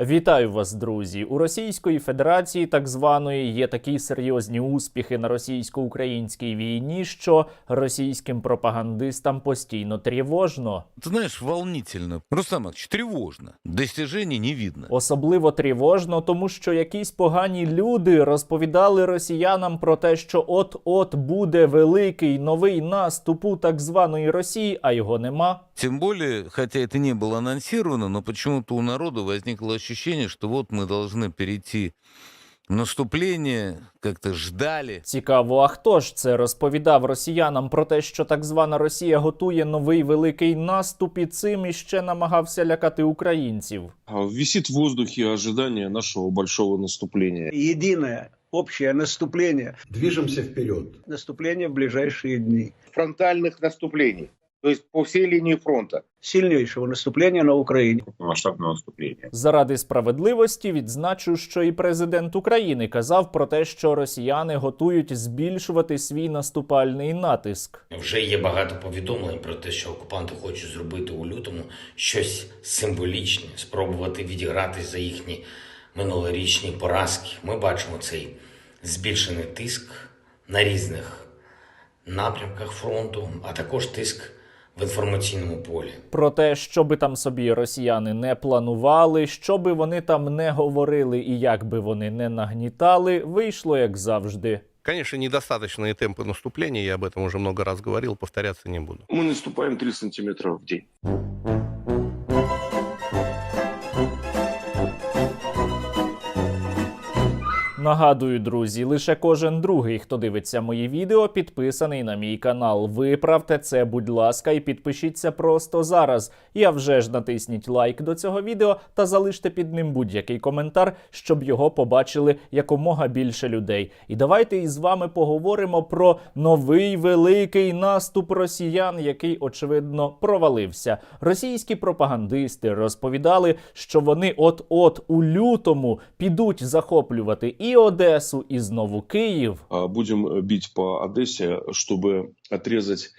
Вітаю вас, друзі! У Російської Федерації, так званої, є такі серйозні успіхи на російсько-українській війні, що російським пропагандистам постійно тривожно. Ты знаешь, волнительно. Рустам Иванович, тревожно. Достижений не видно. Особливо тривожно, тому що якісь погані люди розповідали росіянам про те, що от-от буде великий новий наступ у так званої Росії, а його нема. Тем более, хотя это не было анонсировано, но почему-то у народа возникло ощущение, что вот мы должны перейти в наступление, как-то ждали. Цікаво, а хто ж це розповідав росіянам про те, що так звана Росія готує новий великий наступ і цим іще намагався лякати українців? А, Висит в воздухе ожидание нашего большого наступления. единое общее наступление, Движемся вперед. наступление в ближайшие дни, фронтальных наступлений, то есть по всей линии фронта. сильнейшего наступления на Украине. Масштабного наступления. Заради справедливості відзначу, що і президент України казав про те, що росіяни готують збільшувати свій наступальний натиск. Вже є багато повідомлень про те, що окупанти хочуть зробити у лютому щось символічне, спробувати відігратись за їхні минулорічні поразки. Ми бачимо цей збільшений тиск на різних напрямках фронту, а також тиск в інформаційному полі. Про те, що би там собі росіяни не планували, що би вони там не говорили і як би вони не нагнітали, вийшло як завжди. Конечно, недостаточные темпы наступления, я об этом уже много раз говорил, повторяться не буду. Мы наступаем 3 сантиметра в день. Нагадую, друзі, лише кожен другий, хто дивиться мої відео, підписаний на мій канал. Виправте це, будь ласка, і підпишіться просто зараз. А вже ж натисніть лайк до цього відео та залиште під ним будь-який коментар, щоб його побачили якомога більше людей. І давайте із вами поговоримо про новий великий наступ росіян, який очевидно провалився. Російські пропагандисти розповідали, що вони от-от у лютому підуть захоплювати і Одесу, і знову Київ. А, Будем э, бить по Одессе, чтобы отрезать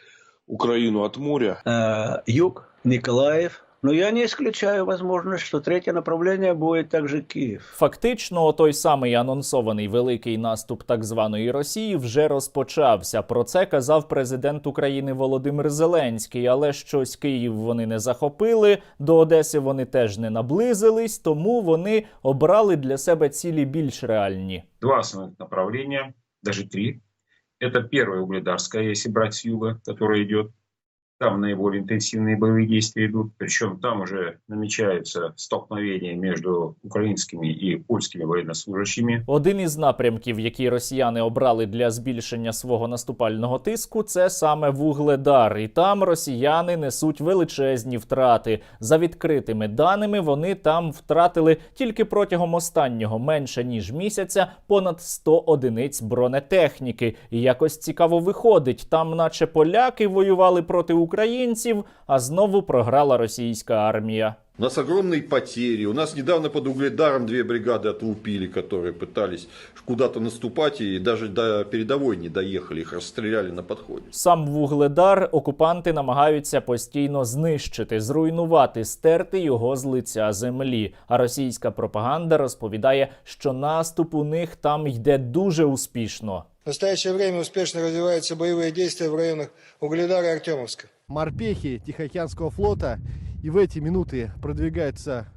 Украину от моря. Э, юг, Николаев. Но я не исключаю возможность, что третье направление будет также Киев. Фактично, той самий анонсований великий наступ так званої Росії вже розпочався. Про це казав президент України Володимир Зеленський. Але щось Київ вони не захопили, до Одеси вони теж не наблизились, тому вони обрали для себе цілі більш реальні. два основных направления, даже три. Это первое угледарское, если брать с юга, которое идет. Там наиболее интенсивные боевые действия идут. Причем там уже намечаются столкновения между украинскими и польскими военнослужащими. Один із напрямків, які росіяни обрали для збільшення свого наступального тиску, це саме вугледар. І там росіяни несуть величезні втрати. За відкритими даними, вони там втратили тільки протягом останнього менше ніж місяця понад 100 одиниць бронетехніки. І якось цікаво виходить. Там, наче поляки воювали проти українців, а знову програла російська армія. У нас огромные потери. У нас недавно под Угледаром две бригады отлупили, которые пытались куда-то наступать и даже до передовой не доехали. Их расстреляли на подходе. Сам вугледар окупанти намагаються постійно знищити, зруйнувати, стерти його з лиця землі. А російська пропаганда розповідає, що наступ у них там йде дуже успішно. В настоящее время успешно развиваются боевые действия в районах Угледара и Артемовска. морпехи Тихоокеанского флота и в эти минуты продвигаются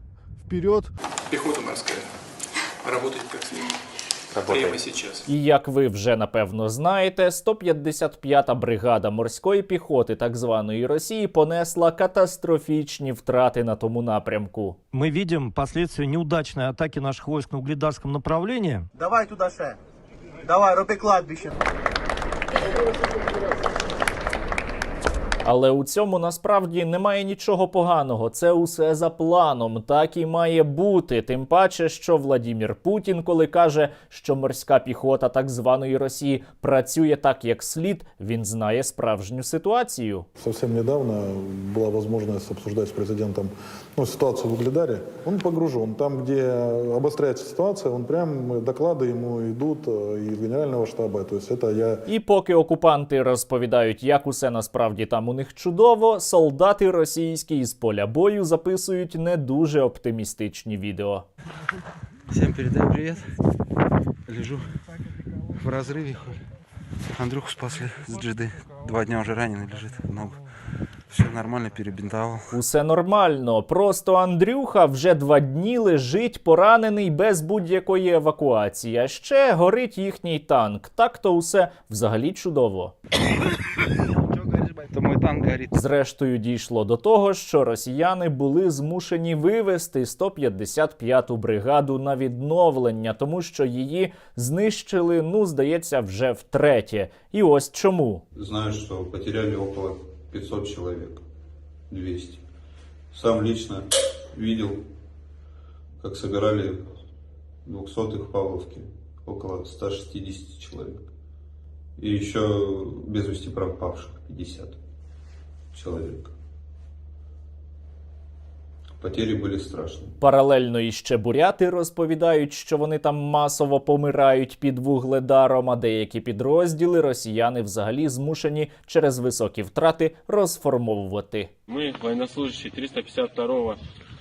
вперед. Пехота морская. Работает как следует. Прямо сейчас. І як ви вже напевно знаєте, 155-та бригада морської піхоти так званої Росії понесла катастрофічні втрати на тому напрямку. Мы видим последствия неудачной атаки наших войск на угледарском направлении. Давай туда ще. Давай, роби кладбище. Але у цьому насправді немає нічого поганого. Це усе за планом. Так і має бути. Тим паче, що Владімір Путін, коли каже, що морська піхота так званої Росії працює так, як слід, він знає справжню ситуацію. Совсем недавно была возможность обсуждать с президентом ну, ситуацию в Угледаре. Он погружен. Там, где обостряется ситуация, он прям доклады ему идут э, из генерального штаба. То есть это я І поки окупанти розповідають, як усе насправді там у них чудово, солдати російські із поля бою записують не дуже оптимістичні відео. Всем передай привет. Лежу в разрыве. Андрюху спасли с джиды. Два дня уже раненый лежит в ногу. Все нормально, перебинтовал. Усе нормально. Просто Андрюха вже два дні лежить поранений без будь-якої евакуації. А ще горить їхній танк. Так то усе взагалі чудово. Горит. Зрештою, дійшло до того, що росіяни були змушені вивести 155-ту бригаду на відновлення, тому що її знищили, ну здається, вже втретє. І ось чому. Знаю, что потеряли около 500 человек, 200. Сам лично видел, как собирали 200-х в Павловке, около 160 человек. И еще без вести пропавших 50 человек. Потери были страшные. Паралельно іще буряти розповідають, що вони там масово помирають під вугледаром, а деякі підрозділи росіяни взагалі змушені через високі втрати розформовувати. Мы военнослужащие 352-го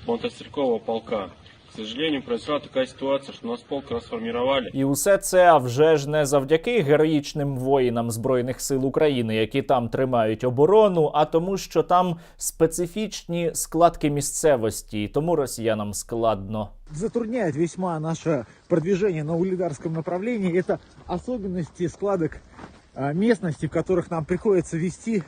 мотострелкового полка. К сожалению, произошла такая ситуация, что нас полк расформировали. І усе це вже ж не завдяки героїчним воїнам збройних сил України, які там тримають оборону, а тому, що там специфічні складки місцевості, і тому росіянам складно. затрудняет весьма наше продвижение на Улидарском направлении. Это особенности складок а, местности, в которых нам приходится вести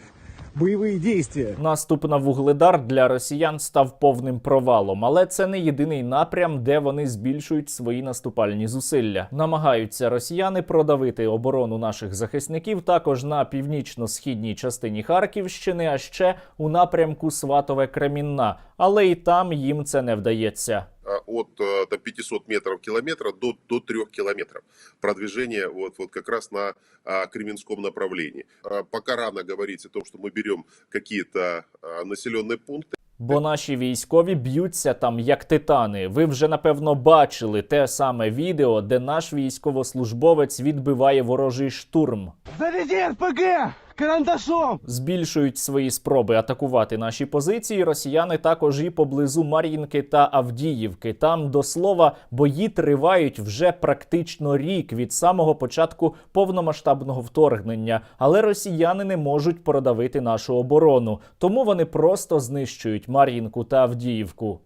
боевые действия. Наступ на вугледар для росіян став повним провалом, але це не єдиний напрям, де вони збільшують свої наступальні зусилля. Намагаються росіяни продавити оборону наших захисників також на північно-східній частині Харківщини, а ще у напрямку Сватове Кремінна. Але і там їм це не вдається. от э, там, 500 метров километра до, до 3 километров продвижение вот, вот как раз на а, Кременском направлении. А, пока рано говорить о том, что мы берем какие-то а, населенные пункты. Бо наші військові б'ються там як титани. Ви вже напевно бачили те саме відео, де наш військовослужбовець відбиває ворожий штурм. Заряди РПГ Карандашом! Збільшують свої спроби атакувати наші позиції. Росіяни також і поблизу Мар'їнки та Авдіївки. Там до слова бої тривають вже практично рік від самого початку повномасштабного вторгнення. Але росіяни не можуть продавити нашу оборону, тому вони просто знищують Мар'їнку та Авдіївку.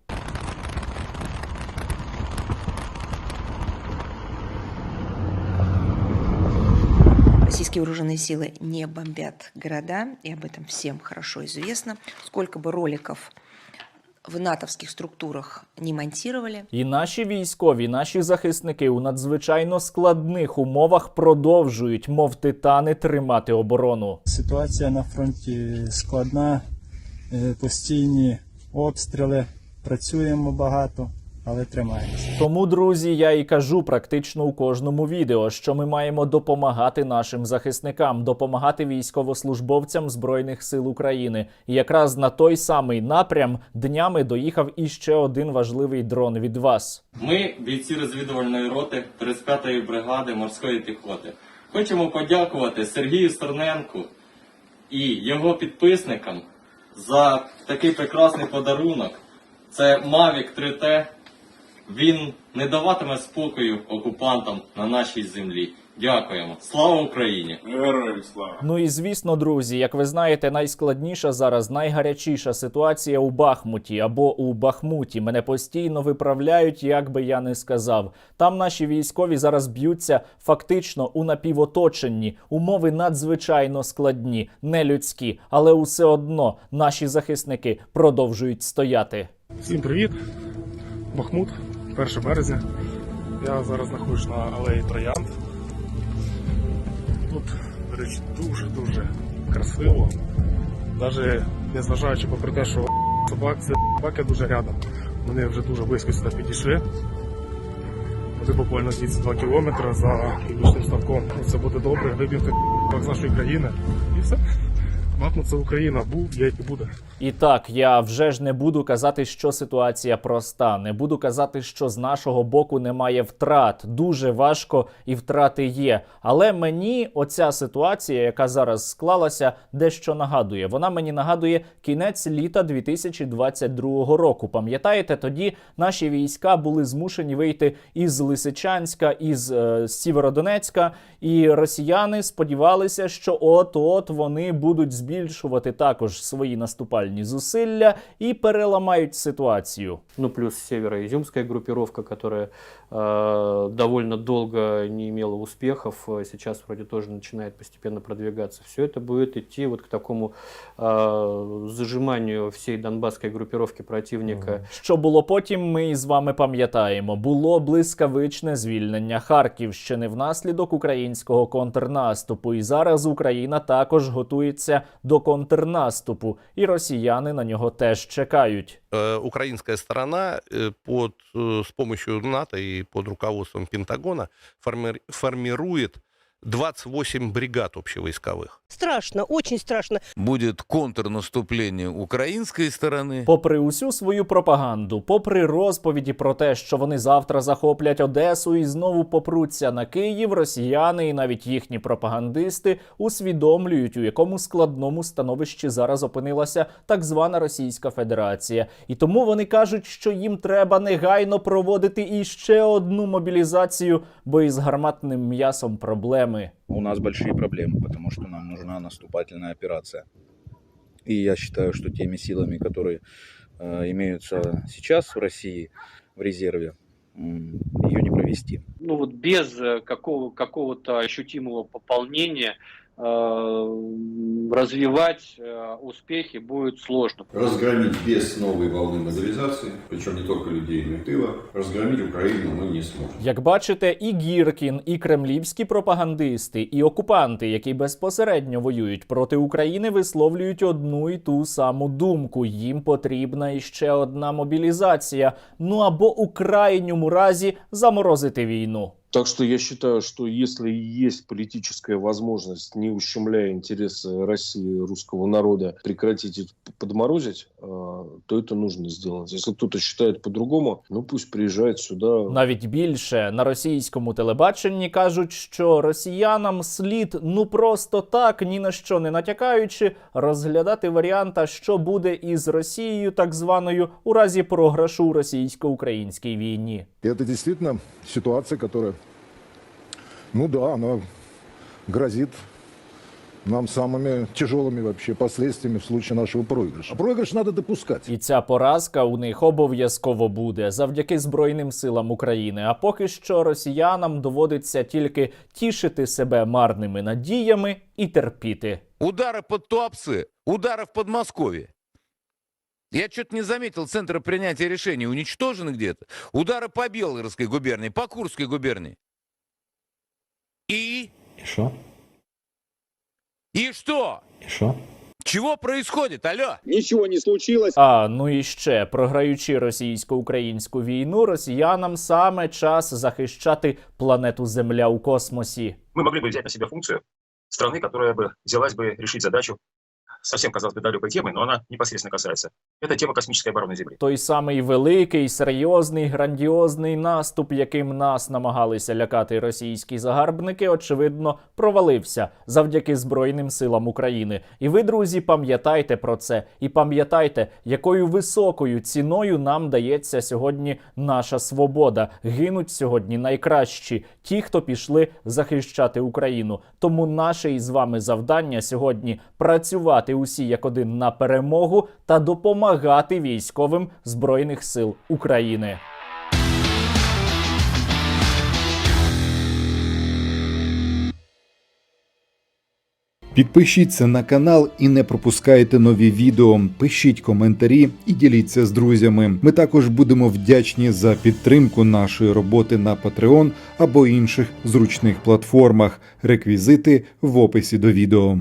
вооруженные силы не бомбят города, и об этом всем хорошо известно. Сколько бы роликов в натовских структурах не монтировали, І наші військові, наші захисники у надзвичайно складних умовах продовжують, мов титани, тримати оборону. Ситуація на фронті складна, е, постійні обстріли, працюємо багато, але тримаємося. Тому, друзі, я і кажу практично у кожному відео, що ми маємо допомагати нашим захисникам, допомагати військовослужбовцям збройних сил України. І якраз на той самий напрям днями доїхав іще один важливий дрон від вас. Ми, бійці розвідувальної роти 35-ї бригади морської піхоти, хочемо подякувати Сергію Стерненку і його підписникам за такий прекрасний подарунок. Це Mavic 3T. Він не даватиме спокою окупантам на нашій землі. Дякуємо. Слава Україні! Героям слава! Ну і звісно, друзі, як ви знаєте, найскладніша зараз, найгарячіша ситуація у Бахмуті або у Бахмуті. Мене постійно виправляють, як би я не сказав. Там наші військові зараз б'ються фактично у напівоточенні. Умови надзвичайно складні, нелюдські, але усе одно наші захисники продовжують стояти. Всім привіт! Бахмут, 1 березня. Я зараз знаходжусь на алеї Троянд. Тут, до речі, дуже-дуже красиво. Навіть незважаючи попри те, що собак, це собаки дуже рядом. Вони вже дуже близько сюди підійшли. Вони буквально звідси 2 кілометри за північним ставком. Це буде добре, вибігти з нашої країни. І все. Бахмут це Україна. Був, є і буде. І так, я вже ж не буду казати, що ситуація проста. Не буду казати, що з нашого боку немає втрат. Дуже важко і втрати є. Але мені оця ситуація, яка зараз склалася, дещо нагадує. Вона мені нагадує кінець літа 2022 року. Пам'ятаєте, тоді наші війська були змушені вийти із Лисичанська, із е, Сєвєродонецька, і росіяни сподівалися, що от-от вони будуть збільшувати також свої наступальні зусилля і переламають ситуацію. Ну, плюс североизюмская группировка, которая э, довольно долго не имела успехов, э, сейчас вроде тоже начинает постепенно продвигаться. Все это будет идти вот к такому э, зажиманию всей донбасской группировки противника. Що було потім, ми із вами пам'ятаємо. Було блискавичне звільнення Харківщини внаслідок українського контрнаступу. І зараз Україна також готується до контрнаступу, і росіяни на нього теж чекають. Э, Украинская сторона э, под, э, с помощью НАТО и под руководством Пентагона форми- формирует 28 бригад общевойсковых. Страшно, очень страшно. Будет контрнаступление украинской стороны. Попри усю свою пропаганду, попри розповіді про те, що вони завтра захоплять Одесу і знову попруться на Київ, росіяни і навіть їхні пропагандисти усвідомлюють, у якому складному становищі зараз опинилася так звана Російська Федерація. І тому вони кажуть, що їм треба негайно проводити іще одну мобілізацію, бо із гарматним м'ясом проблеми. У нас большие проблемы, потому что нам нужна наступательная операция. И я считаю, что теми силами, которые э, имеются сейчас в России в резерве, м, ее не провести. ну вот без э, какого, какого-то ощутимого пополнения э, развивать э, успехи будет сложно. Разгромить без новой волны мобилизации, причем не только людей, но и тыла, разгромить Украину мы не сможем. Як бачите, і Гіркін, і кремлівські пропагандисти, і окупанти, які безпосередньо воюють проти України, висловлюють одну і ту саму думку. Їм потрібна іще одна мобілізація. Ну або у крайньому разі заморозити війну. Так что я считаю, что если есть политическая возможность, не ущемляя интересы России, русского народа, прекратить это подморозить, э, то это нужно сделать. Если кто-то считает по-другому, ну пусть приезжает сюда. Навіть більше на російському телебаченні кажуть, що росіянам слід ну просто так, ні на що не натякаючи, розглядати варіанта, що буде із Росією, так званою, у разі програшу у російсько-українській війні. Это действительно ситуация, которая, ну да, она грозит нам самыми тяжелыми вообще последствиями в случае нашего проигрыша. А проигрыш надо допускать. І ця поразка у них обов'язково буде завдяки Збройним силам України. А поки що росіянам доводиться тільки тішити себе марними надіями і терпіти. Удары под Туапсе, удары в Подмосковье. Я что-то не заметил центра принятия решений. Уничтожены где-то. Удары по Белгородской губернии, по Курской губернии. И? И что? И что? И что? Чего происходит, алло? Ничего не случилось. А ну і ще програючи російсько-українську війну, росіянам саме час захищати планету Земля у космосі. Мы могли бы взять на себя функцию страны, которая бы взялась бы решить задачу совсем, казалось бы, далекой темы, но она непосредственно касается. Это тема космической обороны Земли. Той самий великий, серйозний, грандіозний наступ, яким нас намагалися лякати російські загарбники, очевидно, провалився завдяки Збройним силам України. І ви, друзі, пам'ятайте про це і пам'ятайте, якою високою ціною нам дається сьогодні наша свобода. Гинуть сьогодні найкращі ті, хто пішли захищати Україну. Тому наше із вами завдання сьогодні працювати усі як один на перемогу та допомагати військовим збройних сил України. Підпишіться на канал і не пропускайте нові відео. Пишіть коментарі і діліться з друзями. Ми також будемо вдячні за підтримку нашої роботи на Patreon або інших зручних платформах. Реквізити в описі до відео.